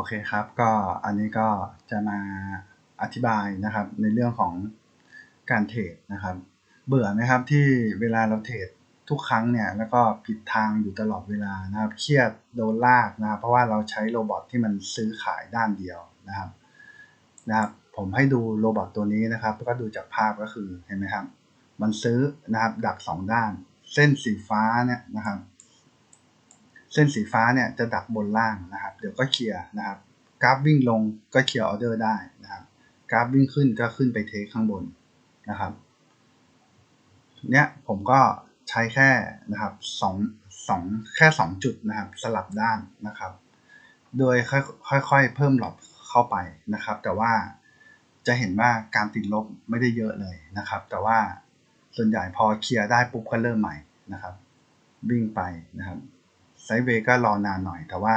อเคครับ ก็อันนี้ก็จะมาอธิบายนะครับในเรื่องของการเทรดนะครับ เบื่อไหมครับที่เวลาเราเทรดทุกครั้งเนี่ยแล้วก็ผิดทางอยู่ตลอดเวลานะครับเครียดโดนลากนะครับเพราะว่าเราใช้โรบอทที่มันซื้อขายด้านเดียวนะครับนะครับผมให้ดูโรบอทตัวนี้นะครับก็ดูจากภาพก็คือเห็นไหมครับ มันซื้อนะครับดักสองด้าน เส้นสีฟ้าเนี่ยนะครับ เส้นสีฟ้าเนี่ยจะดักบนล่างนะครับ เดี๋ยวก็เคลียร์นะครับ กราฟวิ่งลงก็เคลียร์ออเดอร์ได้นะครับ กราฟวิ่งขึ้นก็ขึ้นไปเทคข้างบนนะครับเนี้ยผมก็ใช้แค่นะครับสองสองแค่สองจุดนะครับสลับด้านนะครับ โดยค่อยๆเพิ่มหลอดเข้าไปนะครับ แต่ว่าจะเห็นว่าการติดลบไม่ได้เยอะเลยนะครับ แต่ว่าส่วนใหญ่พอเคลียร์ได้ปุ๊บก็เริ่มใหม่นะครับ วิ่งไปนะครับ ซเวย์ก็รอนานหน่อยแต่ว่า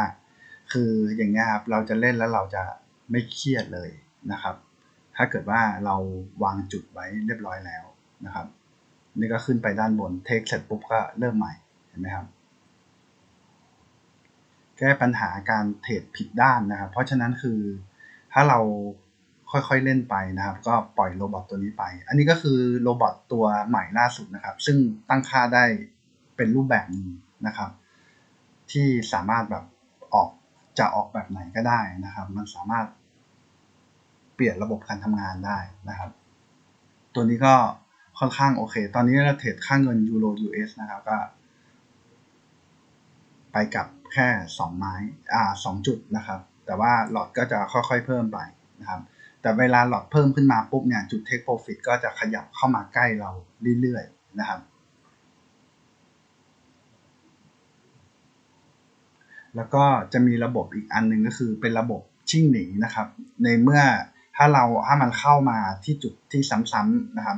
คืออย่างเงี้ยครับเราจะเล่นแล้วเราจะไม่เครียดเลยนะครับ ถ้าเกิดว่าเราวางจุดไว้เรียบร้อยแล้วนะครับ นี่ก็ขึ้นไปด้านบนเทคเสร็จปุ๊บก็เริ่มใหม่เห็นไหมครับ แก้ปัญหาการเทรดผิดด้านนะครับ เพราะฉะนั้นคือถ้าเราค่อยๆเล่นไปนะครับ ก็ปล่อยโรบอทตัวนี้ไป อันนี้ก็คือโรบอทตัวใหม่ล่าสุดนะครับ ซึ่งตั้งค่าได้เป็นรูปแบบนึงนะครับ ที่สามารถแบบออกจะออกแบบไหนก็ได้นะครับ มันสามารถเปลี่ยนระบบการทำงานได้นะครับ ตัวนี้ก็ค่อนข้างโอเค ตอนนี้เราเทรดค่าเงินยูโร US นะครับก็ ไปกับแค่ 2 ไม้อ่า2จุดนะครับ แต่ว่าหลอดก็จะค่อยๆเพิ่มไปนะครับ แต่เวลาหลอดเพิ่มขึ้นมาปุ๊บเนี่ยจุด take profit ก็จะขยับเข้ามาใกล้เราเรื่อยๆนะครับ แล้วก็จะมีระบบอีกอันหนึ่งก็คือเป็นระบบชิ่งหนีนะครับ ในเมื่อถ้าเราถ้ามันเข้ามาที่จุดที่ซ้ำๆนะครับ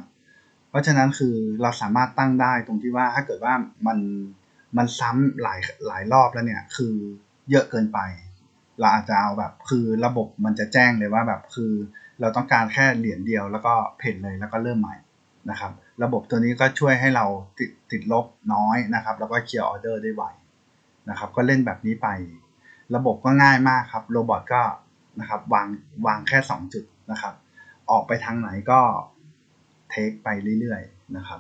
เพราะฉะนั้นคือเราสามารถตั้งได้ตรงที่ว่าถ้าเกิดว่ามันมันซ้ำหลายหลายรอบแล้วเนี่ยคือเยอะเกินไป เราอาจจะเอาแบบคือระบบมันจะแจ้งเลยว่าแบบคือเราต้องการแค่เหรียญเดียวแล้วก็เพนเลยแล้วก็เริ่มใหม่นะครับ ระบบตัวนี้ก็ช่วยให้เราติดติดลบน้อยนะครับ แล้วก็เคลียร์ออเดอร์ได้ไว นะครับ ก็เล่นแบบนี้ไป ระบบก็ง่ายมากครับ โรบอทก็นะครับวางวางแค่ 2 จุดนะครับ ออกไปทางไหนก็เทคไปเรื่อยๆนะครับ